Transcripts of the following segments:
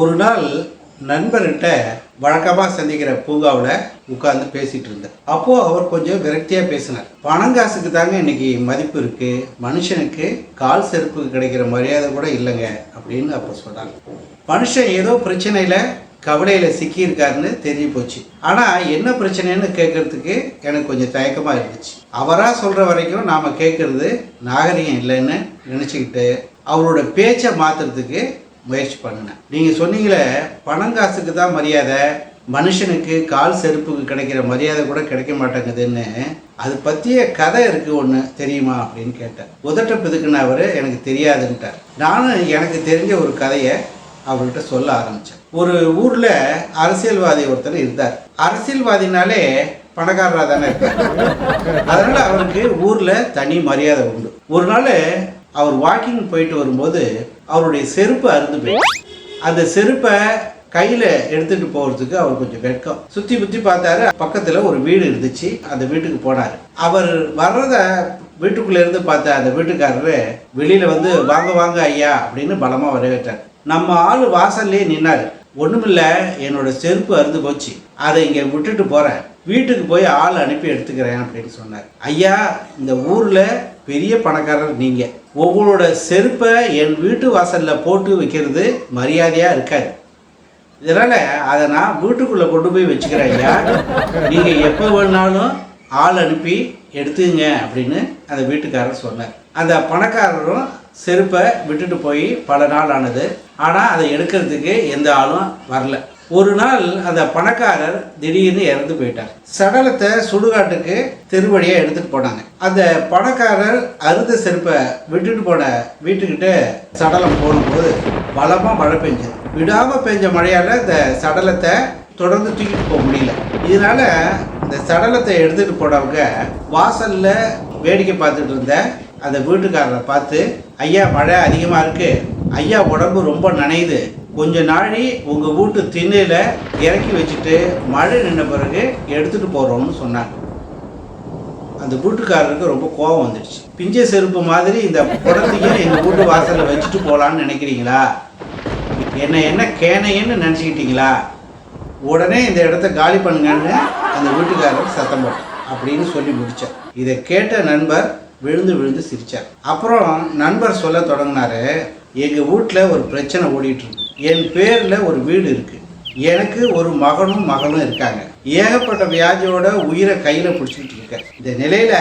ஒரு நாள் நண்பர்கிட்ட வழக்கமாக சந்திக்கிற பூங்காவில் உட்கார்ந்து பேசிகிட்டு இருந்தேன். அப்போது அவர் கொஞ்சம் விரக்தியாக பேசினார். பணம் காசுக்கு தாங்க இன்னைக்கு மதிப்பு இருக்குது மனுஷனுக்கு கால் செருப்புக்கு கிடைக்கிற மரியாதை கூட இல்லைங்க அப்படின்னு அப்போ சொன்னாங்க. மனுஷன் ஏதோ பிரச்சனையில் கவலையில் சிக்கியிருக்காருன்னு தெரிஞ்சு போச்சு. ஆனால் என்ன பிரச்சனைன்னு கேட்கறதுக்கு எனக்கு கொஞ்சம் தயக்கமாக இருந்துச்சு. அவராக சொல்கிற வரைக்கும் நாம் கேட்குறது நாகரிகம் இல்லைன்னு நினச்சிக்கிட்டு அவரோட பேச்சை மாற்றுறதுக்கு முயற்சி பண்ணினேன். நீங்கள் சொன்னீங்களே பணம் காசுக்கு தான் மரியாதை மனுஷனுக்கு கால் செருப்புக்கு கிடைக்கிற மரியாதை கூட கிடைக்க மாட்டேங்குதுன்னு அது பற்றிய கதை இருக்குது ஒன்று தெரியுமா அப்படின்னு கேட்டேன். உதட்ட பிதுக்குன்னு அவர் எனக்கு தெரியாதுன்ட்டார். நானும் எனக்கு தெரிஞ்ச ஒரு கதையை அவர்கிட்ட சொல்ல ஆரம்பித்தேன் ஒரு ஊரில் அரசியல்வாதி ஒருத்தர் இருந்தார். அரசியல்வாதினாலே பணக்காரராக தானே இருக்கார் அதனால் அவருக்கு ஊரில் தனி மரியாதை உண்டு. ஒரு நாள் அவர் வாக்கிங் போயிட்டு வரும்போது அவருடைய செருப்பு அறுந்து போயிடுச்சு. அந்த செருப்பை கையில் எடுத்துட்டு போகிறதுக்கு அவர் கொஞ்சம் வெட்கம். சுற்றி புத்தி பார்த்தாரு பக்கத்தில் ஒரு வீடு இருந்துச்சு அந்த வீட்டுக்கு போனார். அவர் வர்றத வீட்டுக்குள்ளே இருந்து பார்த்த அந்த வீட்டுக்காரரு வெளியில் வந்து வாங்க வாங்க ஐயா அப்படின்னு பலமாக வரவேற்றார். நம்ம ஆள் வாசல்லே நின்னார். ஒன்றுமில்லை என்னோட செருப்பு அறுந்து போச்சு. அதை இங்கே விட்டுட்டு போகிறேன் வீட்டுக்கு போய் ஆள் அனுப்பி எடுத்துக்கிறேன் அப்படின்னு சொன்னார். ஐயா இந்த ஊரில் பெரிய பணக்காரர் நீங்கள் உங்களோட செருப்பை என் வீட்டு வாசலில் போட்டு வைக்கிறது மரியாதையாக இருக்காது. இதனால் அதை நான் வீட்டுக்குள்ளே கொண்டு போய் வச்சுக்கிறேன் ஐயா. நீங்கள் எப்போ வேணாலும் ஆள் அனுப்பி எடுத்துங்க அப்படின்னு அந்த வீட்டுக்காரர் சொன்னார். அந்த பணக்காரரும் செருப்பை விட்டுட்டு போய் பல நாள் ஆனது. ஆனால் அதை எடுக்கிறதுக்கு எந்த ஆளும் வரல. ஒரு நாள் அந்த பணக்காரர் திடீர்னு இறந்து போயிட்டார். சடலத்தை சுடுகாட்டுக்கு தெருவழியாக எடுத்துட்டு போனாங்க. அந்த பணக்காரர் அறுத செருப்பை விட்டுட்டு போன வீட்டுக்கிட்ட சடலம் போகும்போது பலமாக மழை பெஞ்சது. விடாமல் பெஞ்ச மழையால் இந்த சடலத்தை தொடர்ந்து தூக்கிட்டு போக முடியல. இதனால இந்த சடலத்தை எடுத்துட்டு போனவங்க வாசல்ல வேடிக்கை பார்த்துட்டு இருந்த அந்த வீட்டுக்காரரை பார்த்து ஐயா மழை அதிகமாக இருக்கு. ஐயா உடம்பு ரொம்ப நனையுது. கொஞ்ச நாழி உங்கள் வீட்டு திண்ணையில் இறக்கி வச்சுட்டு மழை நின்ன பிறகு எடுத்துகிட்டு போகிறோம்னு சொன்னாங்க. அந்த வீட்டுக்காரருக்கு ரொம்ப கோபம் வந்துடுச்சு. பிஞ்ச செருப்பு மாதிரி இந்த குடத்தையும் எங்கள் வீட்டு வாசலில் வச்சுட்டு போகலான்னு நினைக்கிறீங்களா? என்ன என்ன கேனைன்னு நினச்சிக்கிட்டீங்களா? உடனே இந்த இடத்த காலி பண்ணுங்கன்னு அந்த வீட்டுக்காரர் சத்தம் போட்டேன் அப்படின்னு சொல்லி முடித்தேன் இதை கேட்ட நண்பர் விழுந்து விழுந்து சிரித்தார் அப்புறம் நண்பர் சொல்ல தொடங்கினாரு எங்கள் வீட்டில் ஒரு பிரச்சனை ஓடிட்டு இருக்கு. என் பேரில் ஒரு வீடு இருக்கு. எனக்கு ஒரு மகனும் மகளும் இருக்காங்க. ஏகப்பட்ட வியாதியோட உயிரை கையில் பிடிச்சிக்கிட்டு இருக்கேன். இந்த நிலையில்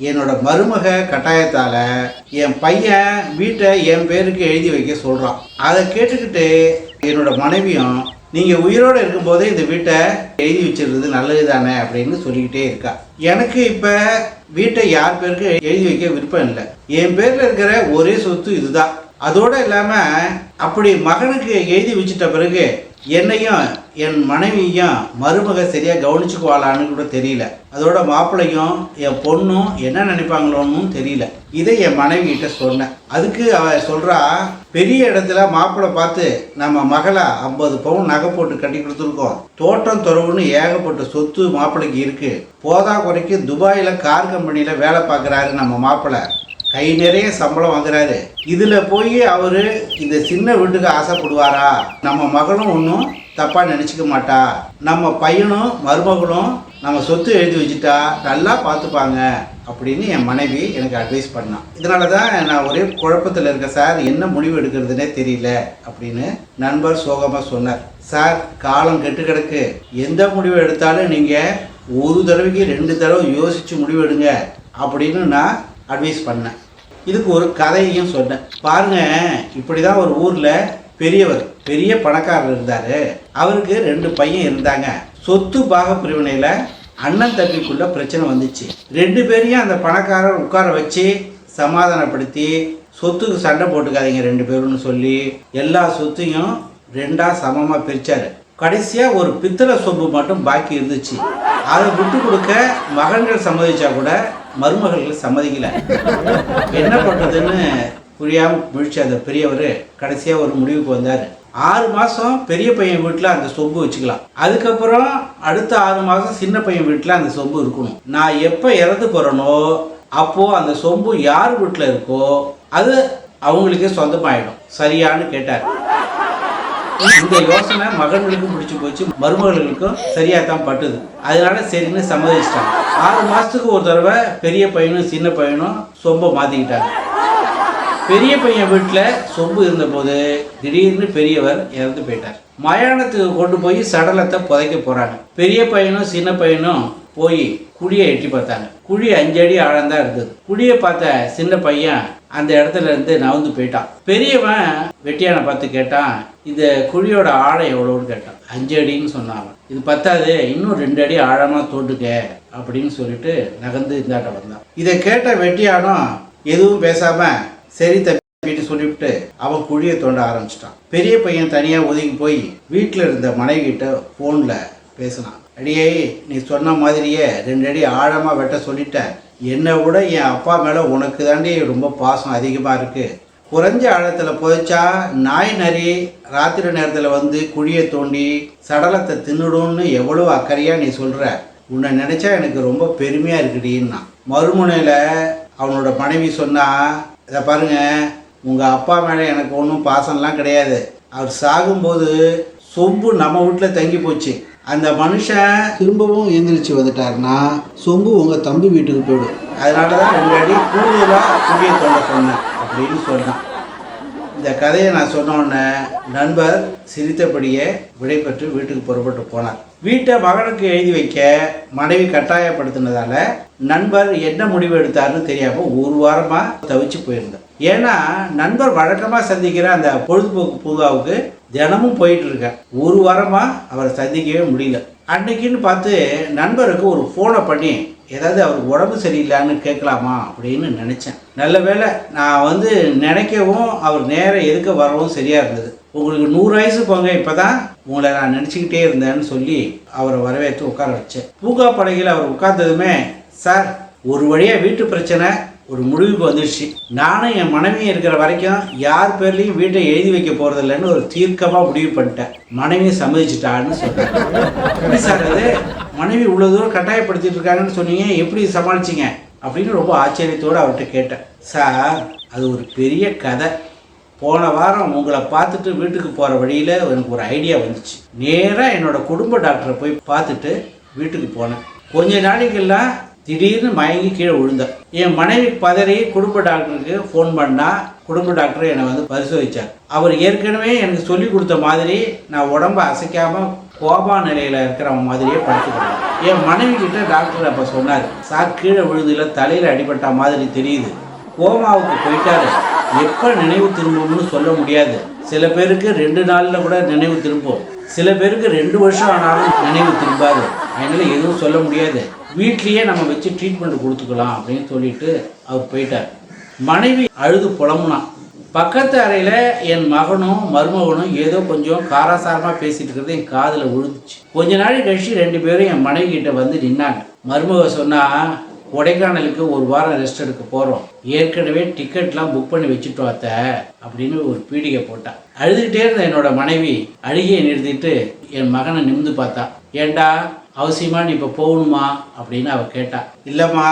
என்னோட மருமக கட்டாயத்தால் என் பையன் வீட்டை என் பேருக்கு எழுதி வைக்க சொல்கிறான் அதை கேட்டுக்கிட்டு என்னோட மனைவியும் நீங்கள் உயிரோடு இருக்கும்போதே இந்த வீட்டை எழுதி வச்சிருந்தது நல்லது தானே அப்படின்னு சொல்லிக்கிட்டே இருக்கா. எனக்கு இப்போ வீட்டை யார் பேருக்கு எழுதி வைக்க விருப்பம் இல்லை. என் பேரில் இருக்கிற ஒரே சொத்து இதுதான். அதோடு இல்லாமல் அப்படி மகனுக்கு எழுதி வச்சிட்ட பிறகு என்னையும் என் மனைவியும் மருமக சரியாக கவனிச்சுக்குவாளான்னு கூட தெரியல. அதோட மாப்பிள்ளையும் என் பொண்ணும் என்ன நினைப்பாங்களோன்னு தெரியல. இதை என் மனைவி கிட்ட சொன்னேன். அதுக்கு அவ சொல்கிறா பெரிய இடத்துல மாப்பிள்ளை பார்த்து நம்ம மகளை ஐம்பது பவுன் நகை போட்டு கட்டி கொடுத்துருக்கோம். தோட்டம் துறவுன்னு ஏகப்பட்ட சொத்து மாப்பிள்ளைக்கு இருக்குது போதா குறைக்கு துபாயில் கார் கம்பெனியில் வேலை பார்க்குறாரு நம்ம மாப்பிள்ளை. கை நிறைய சம்பளம் வாங்குறாரு. இதுல போய் அவரு இந்த சின்ன வீட்டுக்கு ஆசைப்படுவாரா? நம்ம மகனும் ஒன்றும் தப்பா நினைச்சுக்க மாட்டா. நம்ம பையனும் மருமகளும் நம்ம சொத்து எழுதி வச்சுட்டா நல்லா பார்த்துப்பாங்க அப்படின்னு என் மனைவி எனக்கு அட்வைஸ் பண்ணான் இதனால தான் நான் ஒரே குழப்பத்தில் இருக்கேன் சார் என்ன முடிவு எடுக்கிறதுனே தெரியல அப்படின்னு நண்பர் சோகமாக சொன்னார். சார் காலம் கெட்டு கிடக்கு. எந்த முடிவு எடுத்தாலும் நீங்கள் ஒரு தடவைக்கு ரெண்டு தடவை யோசித்து முடிவு எடுங்க அப்படின்னு நான் அட்வைஸ் பண்ணேன். இதுக்கு ஒரு கதையையும் சொன்னேன். பாருங்க இப்படி தான் ஒரு ஊரில் பெரியவர் பெரிய பணக்காரர் இருந்தார். அவருக்கு ரெண்டு பையன் இருந்தாங்க. சொத்து பாக பிரிவினையில அண்ணன் தம்பிக்குள்ள பிரச்சனை வந்துச்சு. ரெண்டு பேரையும் அந்த பணக்காரர் உட்கார வச்சு சமாதானப்படுத்தி சொத்துக்கு சண்டை போட்டுக்காதீங்க ரெண்டு பேரும்னு சொல்லி எல்லா சொத்தையும் ரெண்டா சமமாக பிரிச்சாரு. கடைசியா ஒரு பித்தளை சொம்பு மட்டும் பாக்கி இருந்துச்சு. அதை விட்டு கொடுக்க மகன்கள் சம்மதிச்சா கூட மருமகள்கள் சம்மதிக்கல. என்ன பண்ணுறதுன்னு புரியாமல் முழிச்ச அந்த பெரியவர் கடைசியாக ஒரு முடிவுக்கு வந்தார். ஆறு மாதம் பெரிய பையன் வீட்டில் அந்த சொம்பு வச்சுக்கலாம். அதுக்கப்புறம் அடுத்த ஆறு மாதம் சின்ன பையன் வீட்டில் அந்த சொம்பு இருக்கணும். நான் எப்போ இறந்து போகிறேனோ அப்போது அந்த சொம்பு யார் வீட்டில் இருக்கோ அது அவங்களுக்கே சொந்தமாயிடும். சரியான்னு கேட்டார். இந்த யோசனை மகன்களுக்கும் பிடிச்சி போச்சு மருமகளுக்கும் சரியா தான் பட்டுது. அதனால சரின்னு சம்மதிச்சிட்டாங்க. ஆறு மாசத்துக்கு ஒரு தடவை பெரிய பையனும் சின்ன பையனும் சொம்ப மாத்திக்கிட்டாங்க. பெரிய பையன் வீட்டில் சொம்பு இருந்தபோது திடீர்னு பெரியவர் இறந்து போயிட்டார். மயானத்துக்கு கொண்டு போய் சடலத்தை புதைக்க போறாங்க. பெரிய பையனும் சின்ன பையனும் போய் குழியை எட்டி பார்த்தாங்க. குழி அஞ்சடி ஆழந்தான் இருந்தது. குழியை பார்த்த சின்ன பையன் அந்த இடத்துல இருந்து நவந்து போயிட்டான். பெரியவன் வெட்டியானை பார்த்து கேட்டான் இந்த குழியோட ஆழம் எவ்வளோன்னு கேட்டான். அஞ்சு அடின்னு சொன்னாங்க இது பத்தாது இன்னும் ரெண்டு அடி ஆழமாக தோண்டுக்க அப்படின்னு சொல்லிட்டு நகர்ந்து இந்தாட்ட வந்தான். இதை கேட்ட வெட்டியானம் எதுவும் பேசாம சரி தப்பிட்டு சொல்லிவிட்டு அவன் குழியை தோண்ட ஆரம்பிச்சிட்டான். பெரிய பையன் தனியாக ஒதுங்கி போய் வீட்டில் இருந்த மனைவி கிட்ட ஃபோனில் பேசினான். அடியே நீ சொன்ன மாதிரியே ரெண்டு அடி ஆழமாக வெட்ட சொல்லிட்ட. என்னை விட என் அப்பா மேலே உனக்கு தாண்டி ரொம்ப பாசம் அதிகமாக இருக்குது குறைஞ்ச ஆழத்தில் புதைச்சா நாய் நரி ராத்திரி நேரத்தில் வந்து குழியை தோண்டி சடலத்தை தின்னுடும்னு எவ்வளோ அக்கறையாக நீ சொல்கிற உன்னை நினச்சா எனக்கு ரொம்ப பெருமையாக இருக்குடின்னா. மறுமுனையில் அவனோட மனைவி சொன்னால் இதை பாருங்க உங்கள் அப்பா மேலே எனக்கு ஒன்றும் பாசம்லாம் கிடையாது. அவர் சாகும்போது சொம்பு நம்ம வீட்டில் தங்கி போச்சு. அந்த மனுஷன் திரும்பவும் எந்திரிச்சு வந்துட்டாருன்னா சொம்பு உங்கள் தம்பி வீட்டுக்கு போயிடும். அதனால தான் ரெண்டு அடி கூடுதலாக குடியை தோண்ட சொன்னேன் அப்படின்னு சொன்னான். இந்த கதையை நான் சொன்ன நண்பர் சிரித்தபடியே விடைபெற்று வீட்டுக்கு புறப்பட்டு போனார். வீட்டை மகனுக்கு எழுதி வைக்க மனைவி கட்டாயப்படுத்தினதால நண்பர் என்ன முடிவு எடுத்தாருன்னு தெரியாம ஒரு வாரமாக தவிச்சு போயிருந்தார் ஏன்னா நண்பர் வழக்கமாக சந்திக்கிற அந்த பொழுதுபோக்கு பூங்காவுக்கு தினமும் போயிட்டுருக்கேன் ஒரு வாரமாக அவரை சந்திக்கவே முடியல. அன்னைக்குன்னு பார்த்து நண்பருக்கு ஒரு ஃபோனை பண்ணி ஏதாவது அவருக்கு உடம்பு சரியில்லைன்னு கேட்கலாமா? அப்படின்னு நினச்சேன். நல்ல வேளை நான் வந்து நினைக்கவும் அவர் நேரம் எதுக்க வரவும் சரியாக இருந்தது. உங்களுக்கு நூறு வயசு போங்க இப்போ தான் உங்களை நான் நினச்சிக்கிட்டே இருந்தேன்னு சொல்லி அவரை வரவேற்று உட்கார வச்சேன். பூங்கா படகில் அவர் உட்கார்ந்ததுமே சார் ஒரு வழியாக வீட்டு பிரச்சனை ஒரு முடிவுக்கு வந்துடுச்சு நானும் என் மனைவியும் இருக்கிற வரைக்கும் யார் பேர்லையும் வீட்டை எழுதி வைக்க போகிறதில்லன்னு ஒரு தீர்க்கமாக முடிவு பண்ணிட்டேன். மனைவியை சம்மதிச்சிட்டான்னு சொல்றேன். சார் அது? மனைவி இவ்வளோ தூரம் கட்டாயப்படுத்திட்டு இருக்காங்கன்னு சொன்னீங்க எப்படி சமாளிச்சிங்க? அப்படின்னு ரொம்ப ஆச்சரியத்தோடு அவர்கிட்ட கேட்டேன். சார் அது ஒரு பெரிய கதை. போன வாரம் உங்களை பார்த்துட்டு வீட்டுக்கு போகிற வழியில் எனக்கு ஒரு ஐடியா வந்துச்சு. நேராக என்னோட குடும்ப டாக்டரை போய் பார்த்துட்டு வீட்டுக்கு போனேன். கொஞ்ச நாளைக்கெல்லாம் திடீர்னு மயங்கி கீழே விழுந்தேன் என் மனைவி பதறி குடும்ப டாக்டருக்கு ஃபோன் பண்ணால் குடும்ப டாக்டர் என்னை வந்து பரிசோதித்தார் அவர் ஏற்கனவே எனக்கு சொல்லி கொடுத்த மாதிரி நான் உடம்ப அசைக்காமல் கோபா நிலையில் இருக்கிற மாதிரியே படுத்துக்கிறேன் என் மனைவி கிட்ட டாக்டர் அப்போ சொன்னார் சார் கீழே விழுந்ததில் தலையில் அடிபட்ட மாதிரி தெரியுது. கோமாவுக்கு போயிட்டாரு. எப்போ நினைவு திரும்பும்னு சொல்ல முடியாது. சில பேருக்கு ரெண்டு நாளில் கூட நினைவு திரும்பும். சில பேருக்கு ரெண்டு வருஷம் ஆனாலும் நினைவு திரும்பாது. அதனால எதுவும் சொல்ல முடியாது. வீட்லேயே நம்ம வச்சு ட்ரீட்மெண்ட் கொடுத்துக்கலாம் அப்படின்னு சொல்லிட்டு அவர் போயிட்டார். மனைவி அழுது புலம்புனான் பக்கத்து அறையில் என் மகனும் மருமகனும் ஏதோ கொஞ்சம் காராசாரமாக பேசிகிட்டு இருக்கிறது என் காதில் விழுந்துச்சு. கொஞ்ச நாள் கழிச்சு ரெண்டு பேரும் என் மனைவி கிட்ட வந்து நின்னாங்க. மருமக சொன்னால் கொடைக்கானலுக்கு ஒரு வாரம் ரெஸ்ட் எடுக்க போகிறோம் ஏற்கனவே டிக்கெட்லாம் புக் பண்ணி வச்சுட்டோம் அத்த அப்படின்னு ஒரு பீடிகை போட்டான் அழுதுகிட்டே இருந்த என்னோட மனைவி அழுகையை நிறுத்திட்டு என் மகனை நிமிந்து பார்த்தா. ஏண்டா அவசியமா நீ இப்போ போகணுமா அப்படின்னு அவ கேட்டா. இல்லைம்மா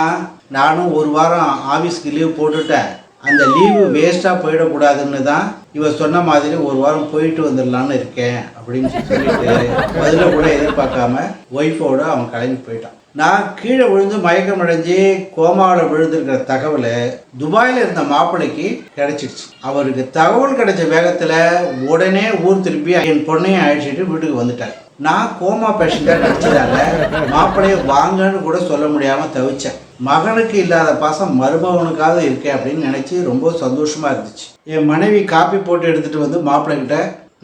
நானும் ஒரு வாரம் ஆஃபீஸ்க்கு லீவ் போட்டுட்டேன். அந்த லீவு வேஸ்ட்டாக போயிடக்கூடாதுன்னு தான் இவ சொன்ன மாதிரி ஒரு வாரம் போயிட்டு வந்துடலான்னு இருக்கேன் அப்படின்னு சொல்லிட்டு பதில கூட எதிர்பார்க்காம ஒய்ஃபோட அவன் கிளம்பி போயிட்டான். நான் கீழே விழுந்து மயக்கம் அடைஞ்சு கோமாவில் விழுந்திருக்கிற தகவல் துபாயில் இருந்த மாப்பிள்ளைக்கு கிடைச்சிடுச்சு. அவருக்கு தகவல் கிடைச்ச வேகத்தில் உடனே ஊர் திருப்பி என் பொண்ணையும் அழைச்சிட்டு வீட்டுக்கு வந்துட்டார். நான் கோமா பேஷண்ட்டாக நடிச்சதால மாப்பிள்ளைய வாங்கன்னு கூட சொல்ல முடியாமல் தவிச்சேன். மகனுக்கு இல்லாத பாசம் மருமகனுக்காக இருக்கே அப்படின்னு நினச்சி ரொம்ப சந்தோஷமாக இருந்துச்சு. என் மனைவி காப்பி போட்டு எடுத்துகிட்டு வந்து மாப்பிள்ளைகிட்ட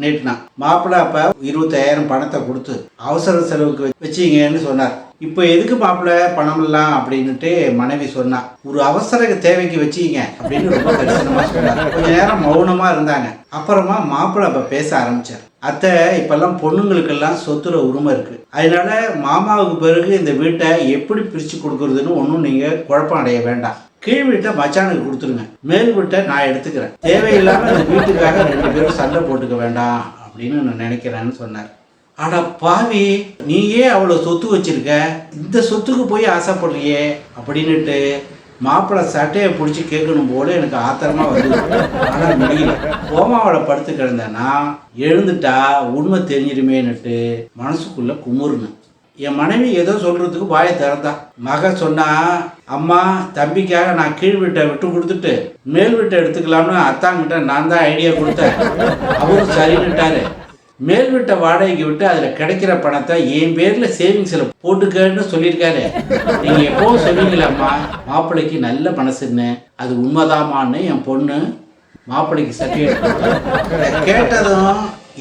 நீட்டினான். மாப்பிள்ளை அப்போ இருபத்தாயிரம் பணத்தை கொடுத்து அவசர செலவுக்கு வச்சிங்கன்னு வச்சீங்கன்னு சொன்னார். இப்போ எதுக்கு மாப்பிள பணமில்லாம் அப்படின்னுட்டு மனைவி சொன்னா ஒரு அவசர தேவைக்கு வச்சீங்க அப்படின்னு ரொம்ப கடினமாக சொன்னார் கொஞ்ச நேரம் மௌனமா இருந்தாங்க. அப்புறமா மாப்பிள்ள அப்போ பேச ஆரம்பிச்சார். அத்தை இப்பெல்லாம் பொண்ணுங்களுக்கெல்லாம் சொத்துல உரிமை இருக்கு. அதனால மாமாவுக்கு பிறகு இந்த வீட்டை எப்படி பிரிச்சு கொடுக்கறதுன்னு ஒன்றும் நீங்க குழப்பம் அடைய வேண்டாம். கீழ் வீட்டை மச்சானுக்கு கொடுத்துருங்க. மேல் வீட்டை நான் எடுத்துக்கிறேன். தேவையில்லாம இந்த வீட்டுக்காக ரெண்டு பேரும் சண்டை போட்டுக்க வேண்டாம் அப்படின்னு நான் நினைக்கிறேன்னு சொன்னார். ஆனா பாவி நீயே அவ்வளோ சொத்து வச்சிருக்க? இந்த சொத்துக்கு போய் ஆசைப்படுறியே? அப்படின்னுட்டு மாப்பிள்ளை சட்டையை பிடிச்சி கேட்கணும் போல எனக்கு ஆத்திரமா வந்து ஆனால் முடியல. கோமாவோட படுத்து கிடந்தேன்னா எழுந்துட்டா உண்மை தெரிஞ்சிருமேன்னுட்டு மனசுக்குள்ள குமுறுனு என் மனைவி ஏதோ சொல்றதுக்கு வாயை திறந்தா. மக சொன்னா அம்மா தம்பிக்காக நான் கீழ் வீட்டை விட்டு கொடுத்துட்டு மேல் வீட்டை எடுத்துக்கலாம்னு அத்தாங்கிட்ட நான் தான் ஐடியா கொடுத்தேன். அவரும் சரின்னுட்டாரு. மேல் வீட்டை வாடகைக்கு விட்டு அதில் கிடைக்கிற பணத்தை என் பேரில் சேவிங்ஸில் போட்டுக்கன்னு சொல்லியிருக்காரு. நீங்கள் எப்போவும் சொன்னீங்களேம்மா மாப்பிள்ளைக்கு நல்ல மனசுன்னு அது உண்மைதாமான்னு என் பொண்ணு மாப்பிள்ளைக்கு சர்டிஃபிகேட் கேட்டதும்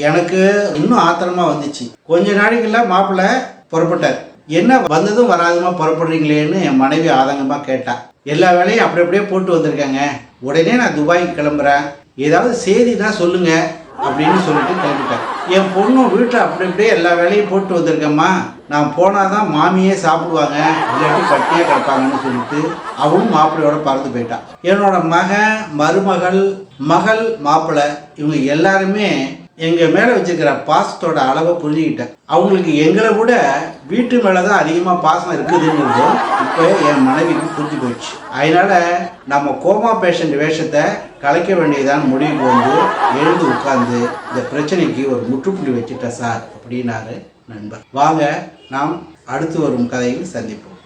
எனக்கு இன்னும் ஆத்திரமா வந்துச்சு. கொஞ்ச நாளைக்குள்ள மாப்பிள்ளை புறப்பட்டார். என்ன வந்ததும் வராதுமா புறப்படுறீங்களேன்னு என் மனைவி ஆதங்கமாக கேட்டா. எல்லா வேலையும் அப்படி அப்படியே போட்டு வந்திருக்காங்க. உடனே நான் துபாய்க்கு கிளம்புறேன். ஏதாவது செய்தி தான் சொல்லுங்கள் அப்படின்னு சொல்லிட்டு கிளம்பிட்டேன் என் பொண்ணும் வீட்டில் அப்படி அப்படியே எல்லா வேலையும் போட்டு வந்திருக்கேம்மா. நான் போனாதான் மாமியே சாப்பிடுவாங்க. இல்லாட்டி பட்டியே கிடப்பாங்கன்னு சொல்லிட்டு அவளும் மாப்பிள்ளையோட பறந்து போயிட்டான் என்னோட மகன் மருமகள் மகள் மாப்பிள்ளை இவங்க எல்லாருமே எங்கள் மேலே வச்சுருக்கிற பாசத்தோட அளவை புரிஞ்சுக்கிட்டேன் அவங்களுக்கு எங்களை விட வீட்டு மேலே தான் அதிகமாக பாசம் இருக்குதுன்னு இப்போ என் மனைவிக்கு புரிஞ்சு போயிடுச்சு. அதனால் நம்ம கோமா பேஷண்ட் வேஷத்தை கலைக்க வேண்டியதான் முடிவுக்கு வந்து எழுந்து உட்கார்ந்து இந்த பிரச்சனைக்கு ஒரு முற்றுப்புள்ளி வச்சுட்டேன் சார் அப்படின்னாரு நண்பர். வாங்க நாம் அடுத்து வரும் கதையில் சந்திப்போம்.